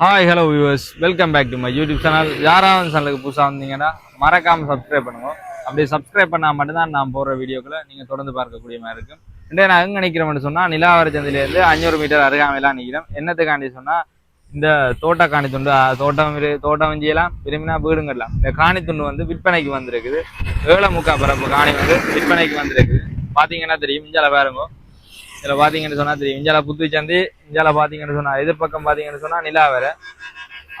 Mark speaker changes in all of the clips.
Speaker 1: Hi hello viewers welcome back to my YouTube channel யாராவது சேனலுக்கு புதுசாக வந்தீங்கன்னா மறக்காமல் சப்ஸ்கிரைப் பண்ணுவோம் அப்படி சப்ஸ்கிரைப் பண்ணால் மட்டும்தான் நான் போடுற வீடியோக்களை நீங்கள் தொடர்ந்து பார்க்கக்கூடிய மாதிரி இருக்கும். ரெண்டே நான் எங்கே நிற்கிறோம்னு சொன்னால் நிலாவரச்சந்திலேருந்து அஞ்சூறு மீட்டர் அருகாமையெல்லாம் நிற்கிறோம் என்னத்துக்காண்டி சொன்னால் இந்த தோட்ட காணி துண்டு தோட்டம் தோட்டம் வஞ்சியெல்லாம் விரும்பினா வீடும் கட்டலாம் இந்த காணி துண்டு வந்து விற்பனைக்கு வந்திருக்குது. ஏழை முக்கா பரப்பு காணி வந்து விற்பனைக்கு வந்திருக்குது. பார்த்தீங்கன்னா தெரியும் இஞ்சால பாருங்க. இதில் பார்த்தீங்கன்னு சொன்னால் தெரியும். இஞ்சால புத்து சந்தி இஞ்சால பார்த்தீங்கன்னு சொன்னால் எதிர்பக்கம் பார்த்தீங்கன்னு சொன்னால் நிலாவரை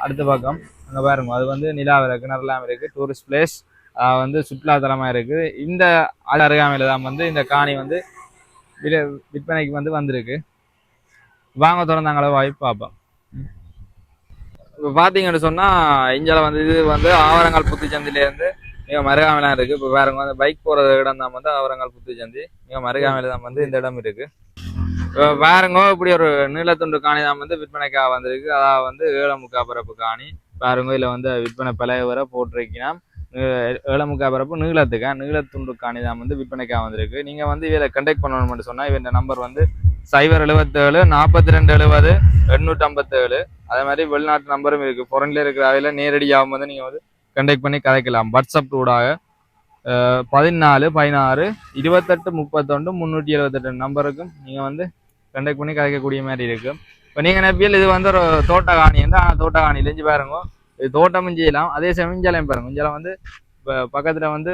Speaker 1: அடுத்த பக்கம் அங்கே பாருங்க. அது வந்து நிலாவரை கிணறுலாம் இருக்குது டூரிஸ்ட் பிளேஸ் வந்து சுற்றுலாத்தலமாக இருக்குது இந்த ஆள் அருகாமையில் தான் வந்து இந்த காணி வந்து விற்பனைக்கு வந்து வந்திருக்கு. வாங்க திறந்தாங்களோ வாய்ப்பு பார்ப்போம் இப்போ பார்த்தீங்கன்னு சொன்னால் இஞ்சால வந்து இது வந்து ஆவரங்கால் புத்துச்சந்திலேருந்து மிக மருகாமையிலாம் இருக்குது இப்போ பாருங்க வந்து பைக் போகிற இடம் தான் வந்து ஆவரங்கால் புத்துச்சந்தி மிக மருகாமையில் தான் வந்து இந்த இடம் இருக்குது பாருங்க இப்படி ஒரு நீளத்துண்டு காணி தான் வந்து விற்பனைக்காக வந்திருக்கு. அதாவது வந்து ஏழமுக்கா பரப்பு காணி. பாருங்க இதில் வந்து விற்பனை பழைய வர போட்டிருக்கலாம் ஏழமுக்கா பரப்பு நீளத்துக்கா நீளத்துண்டு காணி தான் வந்து விற்பனைக்காக வந்திருக்கு. நீங்கள் வந்து இதில் கண்டெக்ட் பண்ணணும்னு சொன்னால் இவன் நம்பர் வந்து சைபர் எழுபத்தேழு நாற்பத்தி ரெண்டு எழுபது எண்ணூற்றி ஐம்பத்தேழு அதே மாதிரி வெளிநாட்டு நம்பரும் இருக்குது ஃபொரன்ல இருக்கிற அவையில் நேரடியாகும் வந்து நீங்கள் வந்து கண்டெக்ட் பண்ணி கதைக்கலாம். வாட்ஸ்அப் ரூடாக பதினாலு பதினாறு இருபத்தெட்டு முப்பத்தொன்று முந்நூற்றி எழுபத்தெட்டு நம்பருக்கும் நீங்கள் வந்து கண்டக்ட் பண்ணி கதைக்கக்கூடிய மாதிரி இருக்கும் இப்போ நீங்கள் நப்பியல் இது வந்து ஒரு தோட்டகாணி என்று ஆனால் தோட்ட இழிஞ்சு பாருங்க. இது தோட்டமும் செய்யலாம் அதே சமயம் இஞ்சாலையும் பாருங்க. இஞ்சாலம் வந்து இப்போ பக்கத்தில் வந்து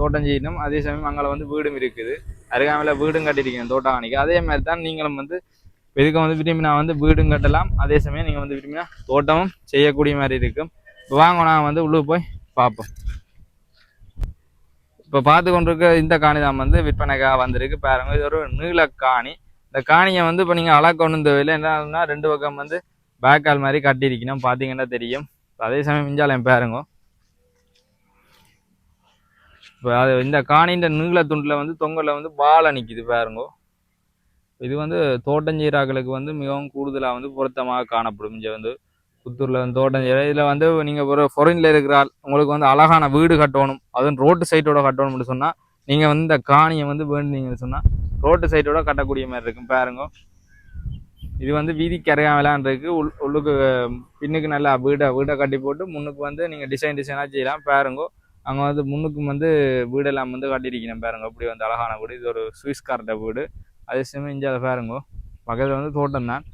Speaker 1: தோட்டம் செய்யணும். அதே சமயம் அங்கே வந்து வீடும் இருக்குது. அருகாமையில் வீடும் கட்டியிருக்கணும் தோட்டகாணிக்கு. அதே மாதிரி தான் நீங்களும் வந்து இதுக்கு வந்து விரும்பினா வந்து வீடும் கட்டலாம். அதே சமயம் நீங்கள் வந்து விரும்பினா தோட்டமும் செய்யக்கூடிய மாதிரி இருக்கும் இப்போ வாங்க நான் வந்து உள்ளே போய் பார்ப்போம். இப்போ பார்த்து கொண்டிருக்க இந்த காணி தான் வந்து விற்பனைக்காக வந்திருக்கு. பாருங்க இது ஒரு நீள காணி. இந்த காணியை வந்து இப்போ நீங்கள் அழக கொண்டு தேவையில்லை என்னன்னா ரெண்டு பக்கம் வந்து பேக்கால் மாதிரி கட்டியிருக்கணும். பார்த்தீங்கன்னா தெரியும். அதே சமயம் மிஞ்சாலையும் பாருங்க. இப்போ அது இந்த காணின்ற நீள துண்டில் வந்து தொங்கலில் வந்து பாலை நிற்கிது பாருங்க. இது வந்து தோட்டஞ்சீராக்களுக்கு வந்து மிகவும் கூடுதலாக வந்து பொருத்தமாக காணப்படும். இங்கே வந்து புத்தூரில் வந்து தோட்டம் இதில் வந்து நீங்கள் ஒரு இருக்கிற ஆள் உங்களுக்கு வந்து அழகான வீடு கட்டணும். அதுவும் ரோட்டு சைட்டோட கட்டணும்னு சொன்னால் நீங்கள் வந்து இந்த காணியை வந்து வேண்டினீங்கன்னு சொன்னால் ரோட்டு சைட்டோட கட்டக்கூடிய மாதிரி இருக்கும். பாருங்க. இது வந்து வீதி கரையாமலான் இருக்கு. உள் உள்ளுக்கு பின்னுக்கு நல்லா வீடை வீடை கட்டி போட்டு முன்னுக்கு வந்து நீங்கள் டிசைன் டிசைனாக செய்யலாம். பாருங்க. அங்கே வந்து முன்னுக்கும் வந்து வீடெல்லாம் வந்து கட்டியிருக்கணும். பாருங்க. அப்படி வந்து அழகான வீடு. இது ஒரு சுவிஸ் கார்ட வீடு. அதே சமயம் இங்கே பாருங்க. பக்கத்தில் வந்து தோட்டம் தான்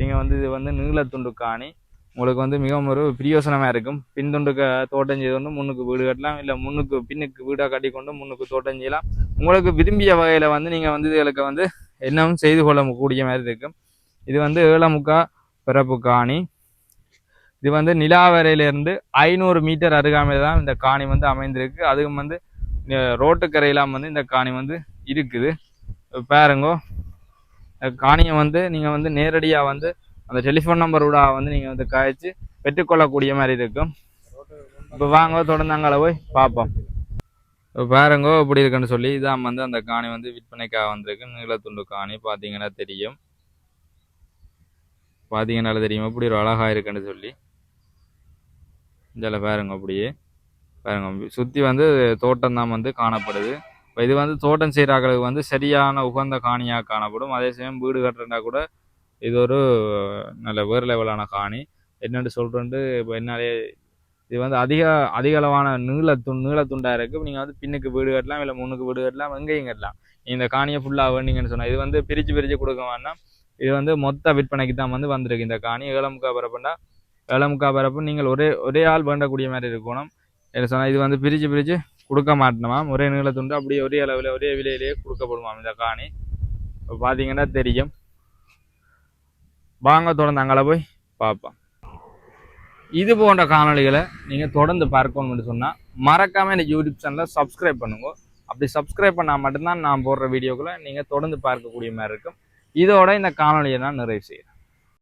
Speaker 1: நீங்கள் வந்து இது வந்து நீளத்துண்டு காணி. உங்களுக்கு வந்து மிகவும் ஒரு பிரியோசனமாக இருக்கும். பின்துண்டுக்கு தோட்டம் செய்து வந்து முன்னுக்கு வீடு கட்டலாம். இல்லை முன்னுக்கு பின்னுக்கு வீடாக கட்டி கொண்டு முன்னுக்கு தோட்டம் செய்யலாம். உங்களுக்கு விரும்பிய வகையில் வந்து நீங்கள் வந்து இதுகளுக்கு வந்து என்னவும் செய்து கொள்ளக்கூடிய மாதிரி இருக்கும். இது வந்து ஏழமுக்கா பிறப்பு காணி. இது வந்து நிலாவரையிலிருந்து ஐநூறு மீட்டர் அருகாமையில் தான் இந்த காணி வந்து அமைந்திருக்கு. அதுவும் வந்து ரோட்டுக்கரையெல்லாம் வந்து இந்த காணி வந்து இருக்குது. பாருங்கோ காணியை வந்து நீங்கள் வந்து நேரடியாக வந்து அந்த டெலிஃபோன் நம்பர் கூட வந்து நீங்கள் வந்து காய்ச்சி பெற்றுக்கொள்ளக்கூடிய மாதிரி இருக்கும். இப்போ வாங்க தொடர்ந்து அங்கே போய் பார்ப்போம் இப்போ பாருங்கோ இப்படி இருக்குன்னு சொல்லி. இதான் வந்து அந்த காணி வந்து விற்பனைக்காக வந்திருக்கு. நீளத்துண்டு காணி பார்த்தீங்கன்னா தெரியும். பார்த்தீங்கன்னால தெரியும். இப்படி ஒரு அழகா இருக்குன்னு சொல்லி. இதில் பாருங்க அப்படியே. பாருங்க சுற்றி வந்து தோட்டம் தான் வந்து காணப்படுது. இப்போ இது வந்து தோட்டம் செய்கிறாக்களுக்கு வந்து சரியான உகந்த காணியாக காணப்படும். அதே சமயம் வீடு கட்டுறதுனா கூட இது ஒரு நல்ல வேறு லெவலான காணி. என்னென்னு சொல்கிறேன்ட்டு இப்போ என்னாலே இது வந்து அதிக அதிக அளவான நீளத்துண் நீளத்துண்டாக இருக்குது நீங்கள் வந்து பின்னுக்கு வீடு கட்டலாம் இல்லை முன்னுக்கு வீடு கட்டலாம் எங்கேயும் கட்டலாம். இந்த காணியை ஃபுல்லாக வேண்டிங்கன்னு சொன்னால் இது வந்து பிரித்து பிரித்து கொடுக்க வேணாம் இது வந்து மொத்த விற்பனைக்கு தான் வந்து வந்திருக்கு இந்த காணி. ஏழமுக்கா பரப்புண்டா ஏழமுக்கா பரப்பு நீங்கள் ஒரே ஒரே ஆள் வேண்டக்கூடிய மாதிரி இருக்கணும். என்ன சொன்னால் இது வந்து பிரித்து பிரித்து கொடுக்க மாட்டோமாம் ஒரே நீளத்துண்டு அப்படியே ஒரே அளவில் ஒரே விலையிலேயே கொடுக்கப்படுமாம் இந்த காணி. இப்போ பார்த்தீங்கன்னா தெரியும். வாங்க தொடர்ந்து அங்கே போய் பார்ப்போம். இது போன்ற காணொளிகளை நீங்கள் தொடர்ந்து பார்க்கணும்னு சொன்னால் மறக்காமல் இந்த யூடியூப் சேனலை சப்ஸ்கிரைப் பண்ணுங்க. அப்படி சப்ஸ்கிரைப் பண்ணால் மட்டும்தான் நான் போடுற வீடியோக்களை நீங்கள் தொடர்ந்து பார்க்கக்கூடிய மாதிரி இருக்கும். இதோட இந்த காணொளியை நான் நிறைவு செய்கிறேன்